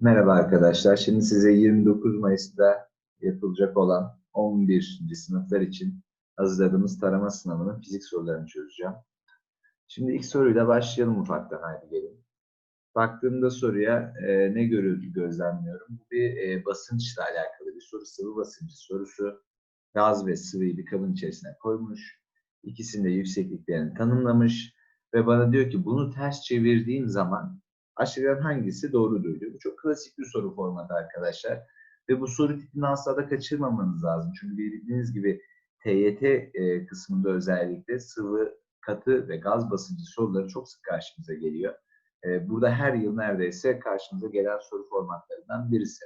Merhaba arkadaşlar. Şimdi size 29 Mayıs'ta yapılacak olan 11. sınıflar için hazırladığımız tarama sınavının fizik sorularını çözeceğim. Şimdi ilk soruyla başlayalım ufaktan. Haydi gelin. Baktığımda soruya e, ne görüyor, gözlemliyorum? Bu bir e, basınçla alakalı bir soru. Sıvı basıncı sorusu. Gaz ve sıvıyı bir kabın içerisine koymuş. İkisinin de yüksekliklerini tanımlamış. Ve bana diyor ki bunu ters çevirdiğin zaman aşağıdan hangisi doğrudur diyor. Bu çok klasik bir soru formatı arkadaşlar. Ve bu soru tipini asla da kaçırmamanız lazım. Çünkü bildiğiniz gibi TYT e, kısmında özellikle sıvı, katı ve gaz basıncı soruları çok sık karşımıza geliyor. E, burada her yıl neredeyse karşımıza gelen soru formatlarından birisi.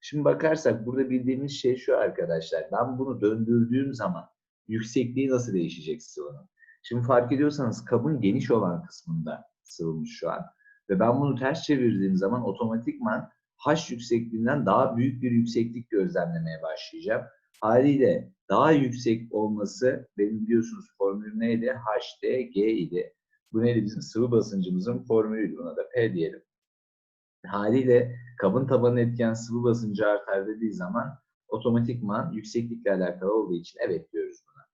Şimdi bakarsak burada bildiğimiz şey şu arkadaşlar. Ben bunu döndürdüğüm zaman yüksekliği nasıl değişecek sıvının? Şimdi fark ediyorsanız kabın geniş olan kısmında sıvımız şu an. Ve ben bunu ters çevirdiğim zaman otomatikman H yüksekliğinden daha büyük bir yükseklik gözlemlemeye başlayacağım. Haliyle daha yüksek olması benim biliyorsunuz formülü neydi? HDG idi. Bu neydi? Bizim sıvı basıncımızın formülüydü. Buna da P diyelim. Haliyle kabın tabanı etken sıvı basıncı artar dediği zaman otomatikman yükseklikle alakalı olduğu için evet diyoruz buna.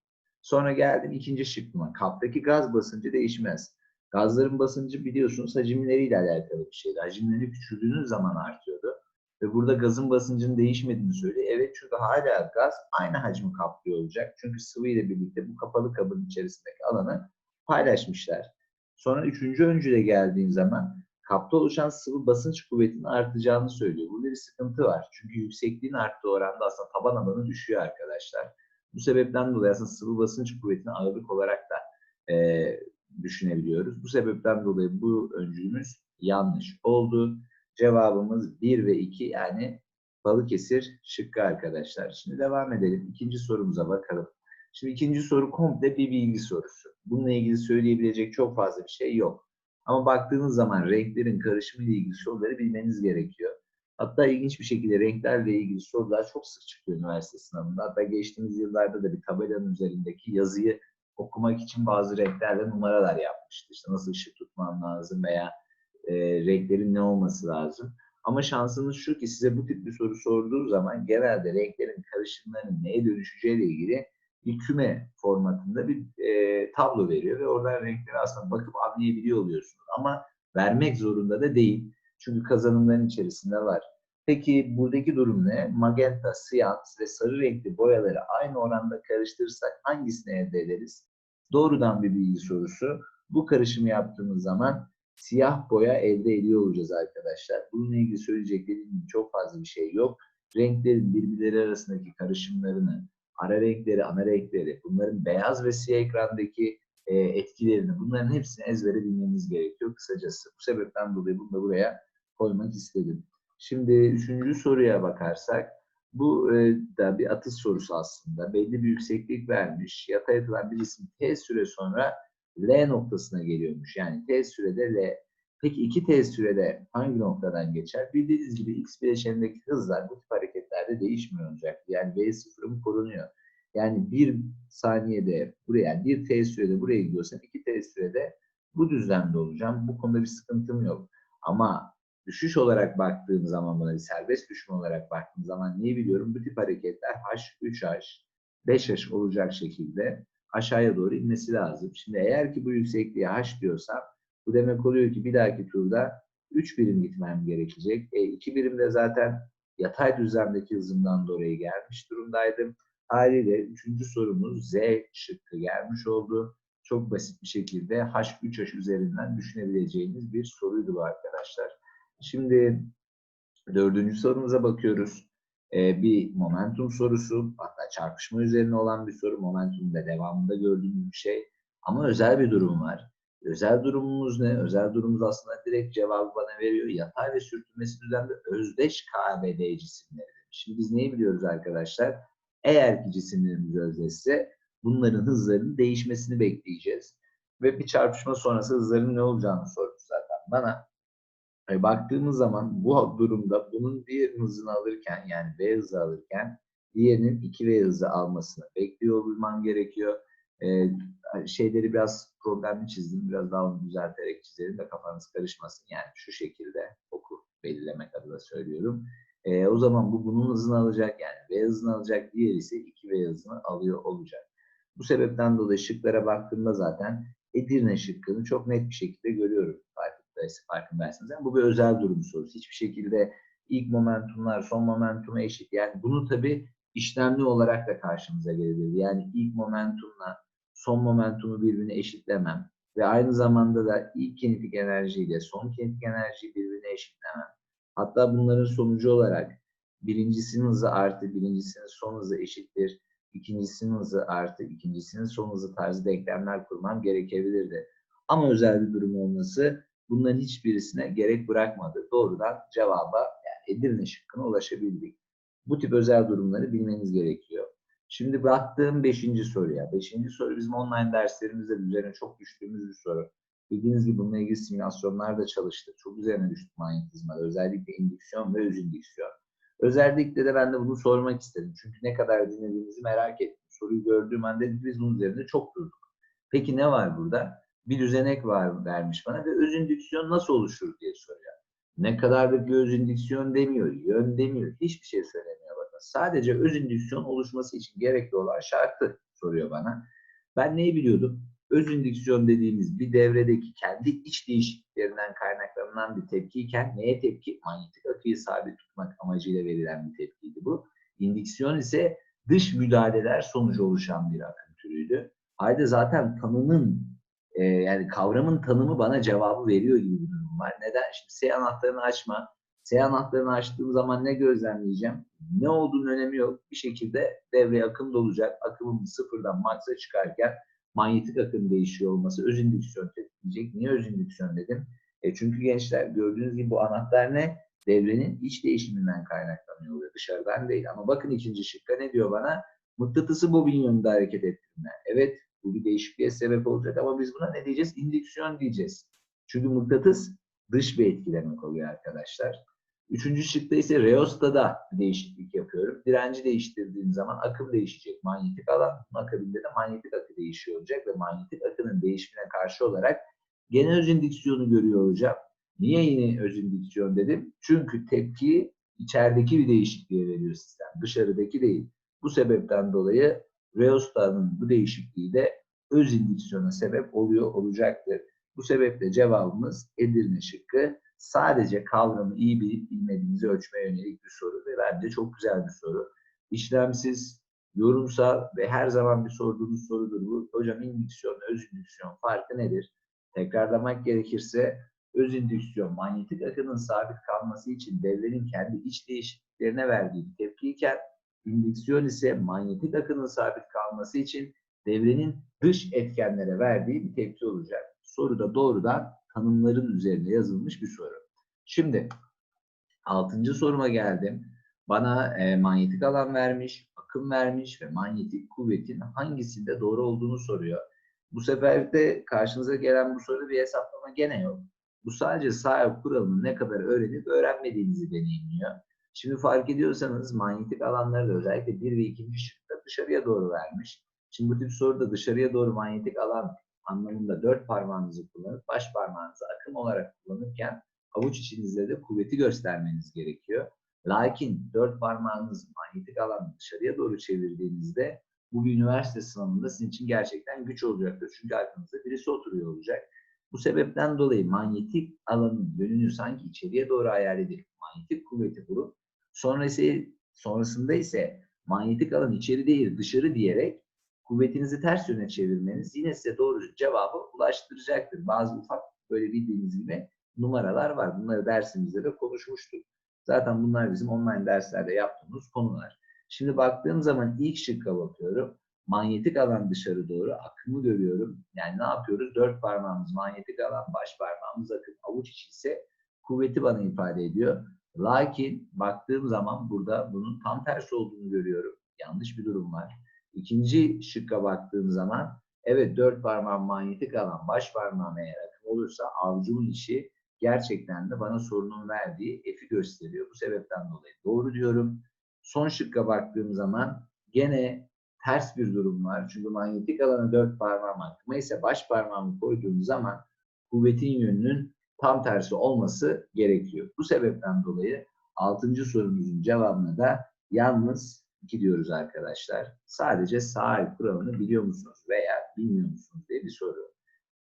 Sonra geldim ikinci şıkkıma. Kaptaki gaz basıncı değişmez. Gazların basıncı biliyorsunuz hacimleriyle alakalı bir şeydi. Hacimleri küçüldüğünüz zaman artıyordu. Ve burada gazın basıncının değişmediğini söylüyor. Evet çünkü hala gaz aynı hacmi kaplıyor olacak. Çünkü sıvı ile birlikte bu kapalı kabın içerisindeki alanı paylaşmışlar. Sonra üçüncü öncüle geldiğim zaman kapta oluşan sıvı basınç kuvvetinin artacağını söylüyor. Burada bir sıkıntı var. Çünkü yüksekliğin arttığı oranda aslında taban alanı düşüyor arkadaşlar. Bu sebepten dolayı aslında sıvı basınç kuvvetini ağırlık olarak da e, düşünebiliyoruz. Bu sebepten dolayı bu öncülümüz yanlış oldu. Cevabımız 1 ve 2 yani Balıkesir şıkkı arkadaşlar. Şimdi devam edelim. İkinci sorumuza bakalım. Şimdi ikinci soru komple bir bilgi sorusu. Bununla ilgili söyleyebilecek çok fazla bir şey yok. Ama baktığınız zaman renklerin karışımı ile ilgili soruları bilmeniz gerekiyor. Hatta ilginç bir şekilde renklerle ilgili sorular çok sık çıkıyor üniversite sınavında. Hatta geçtiğimiz yıllarda da bir tabelanın üzerindeki yazıyı okumak için bazı renklerle numaralar yapmıştı. İşte nasıl ışık tutman lazım veya e, renklerin ne olması lazım. Ama şansınız şu ki size bu tip bir soru sorduğu zaman genelde renklerin karışımlarının neye dönüşeceğiyle ilgili bir küme formatında bir e, tablo veriyor ve oradan renkleri aslında bakıp anlayabiliyor oluyorsunuz. Ama vermek zorunda da değil. Çünkü kazanımların içerisinde var. Peki buradaki durum ne? Magenta, siyans ve sarı renkli boyaları aynı oranda karıştırırsak hangisini elde ederiz? Doğrudan bir bilgi sorusu. Bu karışımı yaptığımız zaman siyah boya elde ediyor olacağız arkadaşlar. Bununla ilgili söyleyecek dediğim çok fazla bir şey yok. Renklerin birbirleri arasındaki karışımlarını, ara renkleri, ana renkleri, bunların beyaz ve siyah ekrandaki e, etkilerini, bunların hepsini ezbere bilmeniz gerekiyor kısacası. Bu sebepten dolayı bunu da buraya koymak istedim. Şimdi üçüncü soruya bakarsak, bu e, da bir atış sorusu aslında. Belli bir yükseklik vermiş. Yatay atılan bir cisim t süre sonra L noktasına geliyormuş. Yani t sürede L. Peki 2 t sürede hangi noktadan geçer? Bildiğiniz gibi x bileşenindeki hızlar bu tip hareketlerde değişmiyor olacak. Yani v sıfırım korunuyor. Yani bir saniyede buraya, bir t sürede buraya gidiyorsam 2 t sürede bu düzlemde olacağım. Bu konuda bir sıkıntım yok. Ama düşüş olarak baktığım zaman buna bir serbest düşme olarak baktığım zaman neyi biliyorum? Bu tip hareketler H, 3H, 5H olacak şekilde aşağıya doğru inmesi lazım. Şimdi eğer ki bu yüksekliğe H diyorsam bu demek oluyor ki bir dahaki turda 3 birim gitmem gerekecek. E, 2 birim de zaten yatay düzlemdeki hızımdan dolayı gelmiş durumdaydım. Haliyle üçüncü sorumuz Z şıkkı gelmiş oldu. Çok basit bir şekilde H3H üzerinden düşünebileceğiniz bir soruydu bu arkadaşlar. Şimdi dördüncü sorumuza bakıyoruz. Ee, bir momentum sorusu, hatta çarpışma üzerine olan bir soru. Momentum da devamında gördüğümüz bir şey. Ama özel bir durum var. Özel durumumuz ne? Özel durumumuz aslında direkt cevabı bana veriyor. Yatay ve sürtünmesi düzlemde özdeş KBD cisimleri. Şimdi biz neyi biliyoruz arkadaşlar? Eğer ki cisimlerimiz özdeşse bunların hızlarının değişmesini bekleyeceğiz. Ve bir çarpışma sonrası hızların ne olacağını sormuş zaten bana. E, baktığımız zaman bu durumda bunun bir hızını alırken yani V hızı alırken diğerinin 2V hızı almasını bekliyor olman gerekiyor. E, şeyleri biraz problemli çizdim. Biraz daha onu düzelterek çizelim de kafanız karışmasın. Yani şu şekilde oku belirlemek adına söylüyorum. E, o zaman bu bunun hızını alacak yani V hızını alacak, diğer ise 2V hızını alıyor olacak. Bu sebepten dolayı şıklara baktığımda zaten Edirne şıkkını çok net bir şekilde görüyorum farkındaysa, farkındaysanız. Yani bu bir özel durum sorusu. Hiçbir şekilde ilk momentumlar son momentuma eşit. Yani bunu tabii işlemli olarak da karşımıza gelebilir. Yani ilk momentumla son momentumu birbirine eşitlemem ve aynı zamanda da ilk kinetik enerjiyle son kinetik enerjiyi birbirine eşitlemem. Hatta bunların sonucu olarak birincisinin hızı artı birincisinin son hızı eşittir. ikincisinin hızı artı ikincisinin son hızı tarzı denklemler kurmam gerekebilirdi. Ama özel bir durum olması bunların hiçbirisine gerek bırakmadı. Doğrudan cevaba yani Edirne şıkkına ulaşabildik. Bu tip özel durumları bilmeniz gerekiyor. Şimdi baktığım beşinci soruya. Beşinci soru bizim online derslerimizde üzerine çok düştüğümüz bir soru. Bildiğiniz gibi bununla ilgili simülasyonlar da çalıştık. Çok üzerine düştük manyetizmada. Özellikle indüksiyon ve öz indüksiyon. Özellikle de ben de bunu sormak istedim. Çünkü ne kadar dinlediğinizi merak ettim. Soruyu gördüğüm anda biz bunun üzerinde çok durduk. Peki ne var burada? Bir düzenek var vermiş bana ve öz indüksiyon nasıl oluşur diye soruyor. Ne kadarlık bir öz indüksiyon demiyor, yön demiyor, hiçbir şey söylemiyor bakın. Sadece öz indüksiyon oluşması için gerekli olan şartı soruyor bana. Ben neyi biliyordum? Öz indüksiyon dediğimiz bir devredeki kendi iç değişikliklerinden kaynaklanan bir tepkiyken neye tepki? Manyetik akıyı sabit tutmak amacıyla verilen bir tepkiydi bu. İndüksiyon ise dış müdahaleler sonucu oluşan bir akım türüydü. Haydi zaten tanımın e, yani kavramın tanımı bana cevabı veriyor gibi bir durum var. Neden? Şimdi S anahtarını açma. S anahtarını açtığım zaman ne gözlemleyeceğim? Ne olduğunun önemi yok. Bir şekilde devreye akım dolacak. Akımın sıfırdan maksa çıkarken manyetik akım değişiyor olması öz indüksiyon tetikleyecek. Niye öz indüksiyon dedim? E çünkü gençler gördüğünüz gibi bu anahtar ne? Devrenin iç değişiminden kaynaklanıyor oluyor. Dışarıdan değil. Ama bakın ikinci şıkka ne diyor bana? Mıknatısı bobin yönünde hareket ettirme. Evet bu bir değişikliğe sebep olacak ama biz buna ne diyeceğiz? İndüksiyon diyeceğiz. Çünkü mıknatıs dış bir etkilemek oluyor arkadaşlar. Üçüncü şıkta ise reostada değişiklik yapıyorum. Direnci değiştirdiğim zaman akım değişecek. Manyetik alan akabinde de manyetik akı değişiyor olacak ve manyetik akının değişimine karşı olarak gene öz indüksiyonu görüyor olacağım. Niye yine öz indüksiyon dedim? Çünkü tepkiyi içerideki bir değişikliğe veriyor sistem. Dışarıdaki değil. Bu sebepten dolayı reostanın bu değişikliği de öz indüksiyona sebep oluyor olacaktır. Bu sebeple cevabımız Edirne şıkkı sadece kavramı iyi bilip bilmediğinizi ölçmeye yönelik bir soru ve bence çok güzel bir soru. İşlemsiz, yorumsal ve her zaman bir sorduğunuz sorudur bu. Hocam indüksiyon, öz indüksiyon farkı nedir? Tekrarlamak gerekirse öz indüksiyon manyetik akının sabit kalması için devrenin kendi iç değişikliklerine verdiği tepkiyken indüksiyon ise manyetik akının sabit kalması için devrenin dış etkenlere verdiği bir tepki olacak. Soruda doğrudan tanımların üzerine yazılmış bir soru. Şimdi altıncı soruma geldim. Bana e, manyetik alan vermiş, akım vermiş ve manyetik kuvvetin hangisinde doğru olduğunu soruyor. Bu sefer de karşınıza gelen bu soruda bir hesaplama gene yok. Bu sadece sahip kuralını ne kadar öğrenip öğrenmediğinizi deneyimliyor. Şimdi fark ediyorsanız manyetik alanları da özellikle 1 ve 2. şıkta dışarıya doğru vermiş. Şimdi bu tip soruda dışarıya doğru manyetik alan anlamında dört parmağınızı kullanıp baş parmağınızı akım olarak kullanırken avuç içinizde de kuvveti göstermeniz gerekiyor. Lakin dört parmağınız manyetik alanı dışarıya doğru çevirdiğinizde bu bir üniversite sınavında sizin için gerçekten güç olacaktır. Çünkü arkanızda birisi oturuyor olacak. Bu sebepten dolayı manyetik alanın yönünü sanki içeriye doğru edip manyetik kuvveti bulup sonrası, sonrasında ise manyetik alan içeri değil dışarı diyerek kuvvetinizi ters yöne çevirmeniz yine size doğru cevabı ulaştıracaktır. Bazı ufak böyle bildiğiniz gibi numaralar var. Bunları dersimizde de konuşmuştuk. Zaten bunlar bizim online derslerde yaptığımız konular. Şimdi baktığım zaman ilk şıkka bakıyorum. Manyetik alan dışarı doğru akımı görüyorum. Yani ne yapıyoruz? Dört parmağımız manyetik alan, baş parmağımız akım, avuç içi ise kuvveti bana ifade ediyor. Lakin baktığım zaman burada bunun tam tersi olduğunu görüyorum. Yanlış bir durum var. İkinci şıkka baktığım zaman evet dört parmağım manyetik alan, baş parmağım eğer akım olursa avcumun işi gerçekten de bana sorunun verdiği F'i gösteriyor. Bu sebepten dolayı doğru diyorum. Son şıkka baktığım zaman gene ters bir durum var. Çünkü manyetik alanı dört parmağım akıma ise baş parmağımı koyduğum zaman kuvvetin yönünün tam tersi olması gerekiyor. Bu sebepten dolayı 6. sorumuzun cevabına da yalnız 2 diyoruz arkadaşlar. Sadece sağ kuralını biliyor musunuz veya bilmiyor musunuz diye bir soru.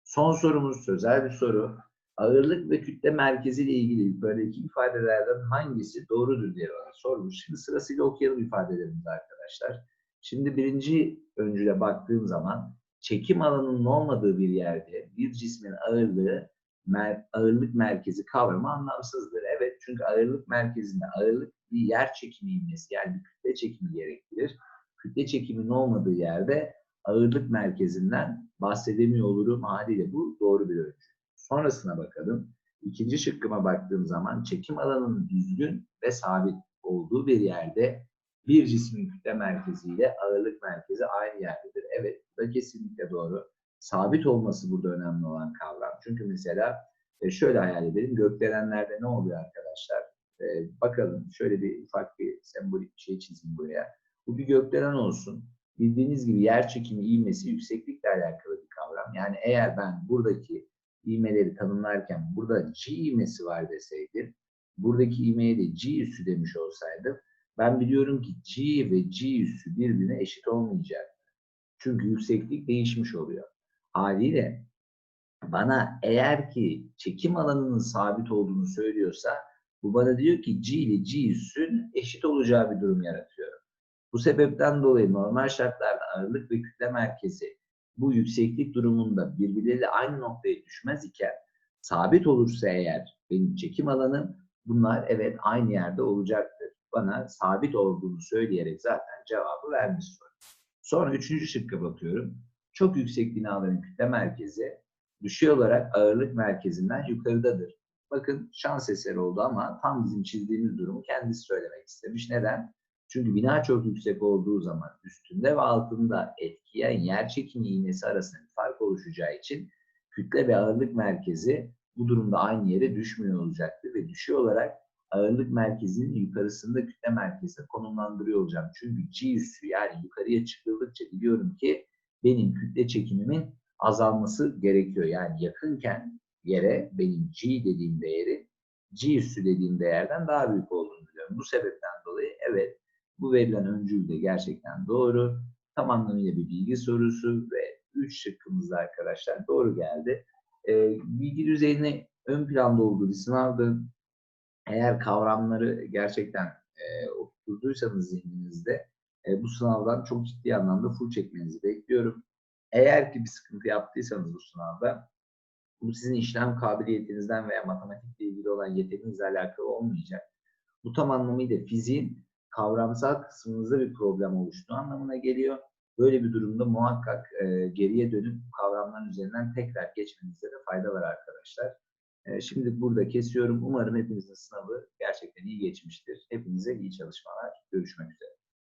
Son sorumuz sözel bir soru. Ağırlık ve kütle merkezi ile ilgili yukarıdaki ifadelerden hangisi doğrudur diye bana sormuş. Şimdi sırasıyla okuyalım ifadelerimizi arkadaşlar. Şimdi birinci öncüle baktığım zaman çekim alanının olmadığı bir yerde bir cismin ağırlığı mer ağırlık merkezi kavramı anlamsızdır. Evet çünkü ağırlık merkezinde ağırlık bir yer çekimi ilmesi yani bir kütle çekimi gerektirir. Kütle çekiminin olmadığı yerde ağırlık merkezinden bahsedemiyor olurum haliyle bu doğru bir ölçü. Sonrasına bakalım. İkinci şıkkıma baktığım zaman çekim alanının düzgün ve sabit olduğu bir yerde bir cismin kütle merkeziyle ağırlık merkezi aynı yerdedir. Evet, bu da kesinlikle doğru. Sabit olması burada önemli olan kavram. Çünkü mesela e, şöyle hayal edelim. Gökdelenlerde ne oluyor arkadaşlar? E, bakalım şöyle bir ufak bir sembolik bir şey çizeyim buraya. Bu bir gökdelen olsun. Bildiğiniz gibi yer çekimi ivmesi yükseklikle alakalı bir kavram. Yani eğer ben buradaki ivmeleri tanımlarken burada G ivmesi var deseydim, buradaki ivmeye de G üssü demiş olsaydım, ben biliyorum ki G ve G üssü birbirine eşit olmayacak. Çünkü yükseklik değişmiş oluyor. Haliyle bana eğer ki çekim alanının sabit olduğunu söylüyorsa bu bana diyor ki G ile G üssün eşit olacağı bir durum yaratıyor. Bu sebepten dolayı normal şartlarda ağırlık ve kütle merkezi bu yükseklik durumunda birbirleriyle aynı noktaya düşmez iken sabit olursa eğer benim çekim alanım bunlar evet aynı yerde olacaktır. Bana sabit olduğunu söyleyerek zaten cevabı vermiş soru. Sonra üçüncü şıkka bakıyorum. Çok yüksek binaların kütle merkezi düşey olarak ağırlık merkezinden yukarıdadır. Bakın şans eseri oldu ama tam bizim çizdiğimiz durumu kendisi söylemek istemiş. Neden? Çünkü bina çok yüksek olduğu zaman üstünde ve altında etkileyen yer çekimi iğnesi arasında bir fark oluşacağı için kütle ve ağırlık merkezi bu durumda aynı yere düşmüyor olacaktır ve düşüyor olarak ağırlık merkezinin yukarısında kütle merkezine konumlandırıyor olacağım. Çünkü G üssü yani yukarıya çıkıldıkça biliyorum ki benim kütle çekimimin azalması gerekiyor. Yani yakınken yere benim G dediğim değeri G üssü dediğim değerden daha büyük olduğunu biliyorum. Bu sebepten dolayı evet bu verilen öncül de gerçekten doğru. Tam anlamıyla bir bilgi sorusu ve 3 şıkkımızda arkadaşlar doğru geldi. E, bilgi düzeyini ön planda olduğu bir sınavdı. Eğer kavramları gerçekten e, oturduysanız zihninizde e, bu sınavdan çok ciddi anlamda full çekmenizi bekliyorum. Eğer ki bir sıkıntı yaptıysanız bu sınavda bu sizin işlem kabiliyetinizden veya matematikle ilgili olan yeteneğinizle alakalı olmayacak. Bu tam anlamıyla fiziğin kavramsal kısmınızda bir problem oluştuğu anlamına geliyor. Böyle bir durumda muhakkak e, geriye dönüp kavramların üzerinden tekrar geçmenizde de fayda var arkadaşlar. E, şimdi burada kesiyorum. Umarım hepinizin sınavı gerçekten iyi geçmiştir. Hepinize iyi çalışmalar. Görüşmek üzere.